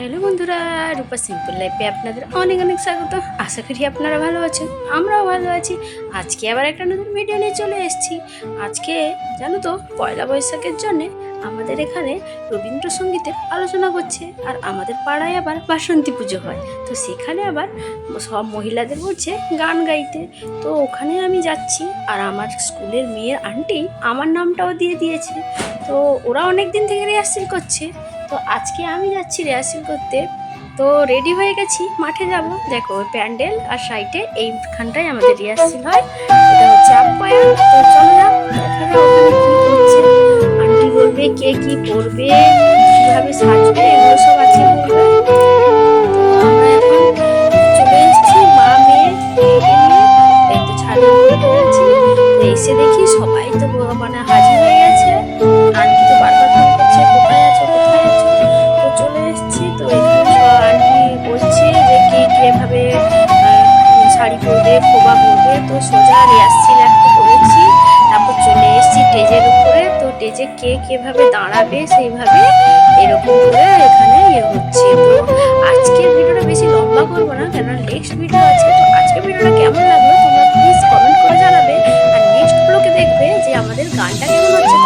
Hello বন্ধুরা, রূপা simple লাইফে আপনাদের অনেক অনেক স্বাগত। আশা করি আপনারা ভালো আছেন, আমরাও ভালো আছি। আজকে আবার একটা নতুন ভিডিও নিয়ে চলে এসেছি। আজকে জানো তো, পয়লা বৈশাখের জন্যে আমাদের এখানে রবীন্দ্রসঙ্গীতের আলোচনা করছে আর আমাদের পাড়ায় আবার বাসন্তী পুজো হয়। তো সেখানে আবার সব মহিলাদের বলছে গান গাইতে। তো ওখানে আমি যাচ্ছি, আর আমার স্কুলের মেয়ের আন্টি আমার নামটাও দিয়ে দিয়েছে। তো ওরা অনেক দিন থেকে রিহার্সেল করছে। তো আজকে আমি যাচ্ছি রিহার্সেল করতে। তো রেডি হয়ে গেছি, মাঠে যাব। দেখো প্যান্ডেল আর সাইডে এইখানটায় আমাদের রিহার্সেল হয়। এটা হচ্ছে আপ্যায়ন তো বলবে কে কি করবে, কীভাবে সাজবে, এগুলো সব আছে। এসে দেখি সবাই তো মানে হাজির করবে খোবা করবে তো সোজা রিয়াসিল একটা করেছি। তারপর চলে এসেছি টেজের উপরে। তো টেজে কে কেভাবে দাঁড়াবে, সেইভাবে এরকম করে এখানে ইয়ে হচ্ছে। তো আজকের ভিডিওটা বেশি লম্বা করব না কেন নেক্সট ভিডিও আছে। তো আজকের ভিডিওটা কেমন লাগল, তোমরা প্লিজ কমেন্ট করে জানাবে। আর নেক্সট ব্লগে দেখবে যে আমাদের গানটা কেমন হচ্ছে।